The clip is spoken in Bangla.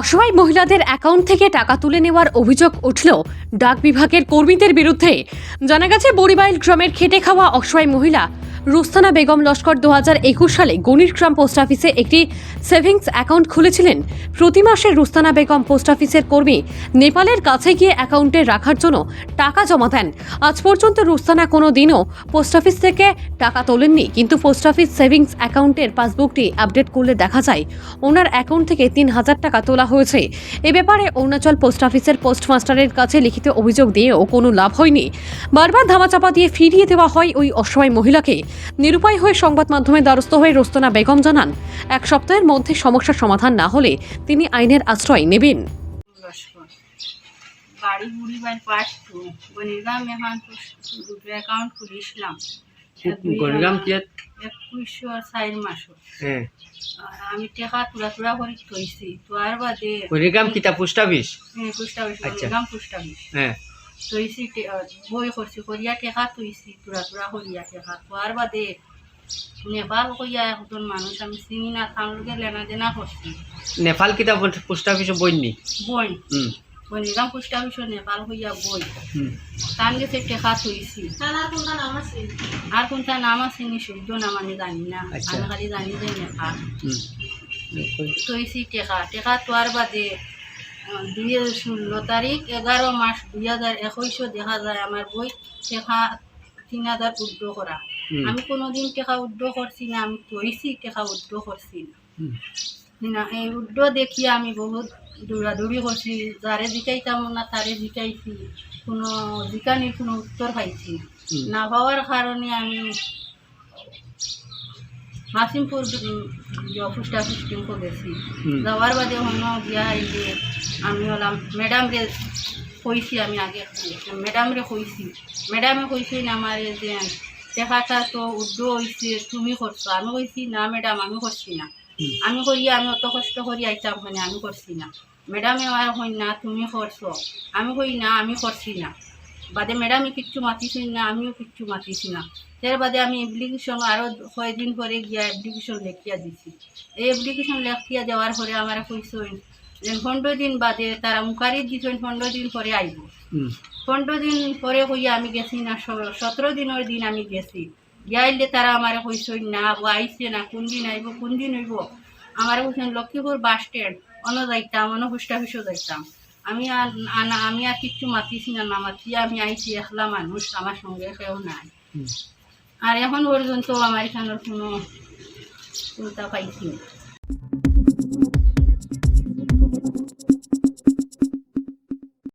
অসহায় মহিলাদের অ্যাকাউন্ট থেকে টাকা তুলে নেওয়ার অভিযোগ উঠল ডাক বিভাগের কর্মীদের বিরুদ্ধে। জানা গেছে, বড়িবাইল গ্রামের খেটে খাওয়া অসহায় মহিলা রুস্তানা বেগম লস্কর দু হাজার একুশ সালে গণির গ্রাম পোস্ট অফিসে একটি সেভিংস অ্যাকাউন্ট খুলেছিলেন। প্রতি মাসে রুস্তানা বেগম পোস্ট অফিসের কর্মী নেপালের কাছে গিয়ে অ্যাকাউন্টে রাখার জন্য টাকা জমা দেন। আজ পর্যন্ত রুস্তানা কোনো দিনও পোস্ট অফিস থেকে টাকা তোলেননি, কিন্তু পোস্ট অফিস সেভিংস অ্যাকাউন্টের পাসবুকটি আপডেট করলে দেখা যায়, ওনার অ্যাকাউন্ট থেকে তিন হাজার টাকা তোলা হয়েছে। এ ব্যাপারে অরুণাচল পোস্ট অফিসের পোস্টমাস্টারের কাছে লিখিত অভিযোগ দিয়েও কোনো লাভ হয়নি। বারবার ধামাচাপা দিয়ে ফিরিয়ে দেওয়া হয় ওই অসহায় মহিলাকে। নিরুপায় হয়ে সংবাদ মাধ্যমে দ্বারস্থ হয়ে রোস্তনা বেগম জানান এক সপ্তাহের মধ্যে সমস্যার সমাধান না হলে তিনি আইনের আশ্রয় নেবেন। লস্কর বাড়ি বুড়ি বাড়ি টু বনিরগাম এখন দুটো অ্যাকাউন্ট খুলিছিলাম গণগ্রাম কি একুশশো আর চার মাসও। হ্যাঁ। আমি টেকা তুলা তুলা করে থইছি আর বাদে গণগ্রাম কিতা পোস্ট অফিস? পোস্ট অফিস আচ্ছা। Post office. হ্যাঁ। আহ, বই করছি করিয়া টেকা থইছি তুলা তুলা করিয়া টেকা তোয়ার বাদে নেপাল কইয়া একজন মানুষ আমি চিনি না তার লোকের লেনা দেনা করছি নেপাল কিতা পোস্ট অফিস বইনি। বই হুম বনিরগাম পোস্ট অফিসও নেপাল কইয়া বই হুম তান গেছে টেকা থইছি আর কোনটা নাম আছে নি সূর্য নাম আমি জানি না। আচ্ছা। আমি খালি জানি যে নেপাল। হুম থইছি টেকা টেকা তোয়ার বাদে দুই ষোলো তারিখ এগারো মাস দুই হাজার একুশশো দেখা যায় আমার বই টেকা তিন হাজার উদ্র করা। আমি কোনোদিন টেকা উদ্র করছি না আমি থইছি টেকা উদ্র করছি না। না এই উদ্র দেখিয়ে আমি বহুত দৌড়াদৌড়ি করছি যারে জিকাইতাম না তারে জিকাইছি কোনো জিকানির কোনো উত্তর পাইছি। না। পাওয়ার কারণে আমি মাসিমপুর পোস্ট অফিস টিমকে গেছি। যাওয়ার বাদে অন্য গিয়া যে আমি হলাম ম্যাডাম রে কইছি আমি আগে। ম্যাডাম রে কইছি। ম্যাডামে কইছি না আমার যে দেখাটা তো উদ্র হয়েছে তুমি করছ। আমি কইছি না ম্যাডাম আমি করছি না। আমি করি আমি অত কষ্ট করি আইতাম ওখানে আমি করছি না। ম্যাডামে আমার কই না তুমি করছ। আমি কই না আমি করছি না। বাদে ম্যাডামে কিচ্ছু মাতিছি না আমিও কিচ্ছু মাতিছি না। এর বাদে আমি অ্যাপ্লিকেশন আরও কয়েকদিন পরে গিয়া অ্যাপ্লিকেশন লেখিয়া দিছি। এই অ্যাপ্লিকেশন লেখিয়া দেওয়ার পরে আমার কইসইন যে পনেরো দিন বাদে তারা মুখারি দিছেন পনেরো দিন পরে আইব। পনেরো দিন পরে কইয়া আমি গেছি না সতেরো দিনের দিন আমি গেছি। গিয়াইলে তারা আমার কইসইন না ও আইছে না কোন দিন আইব কোন দিন হইব? আমার কইছেন লক্ষ্মীপুর বাস স্ট্যান্ড অন্য যাইতাম অন্য পোস্ট অফিসও যাইতাম। আমি আর আনা- আমি আর কিচ্ছু মাতিছি না না মাতিয়া আমি আইছি একলা মানুষ আমার সঙ্গে কেউ নাই। আর এখন পর্যন্ত আমার এখানের কোনো চিন্তা পাইছি না।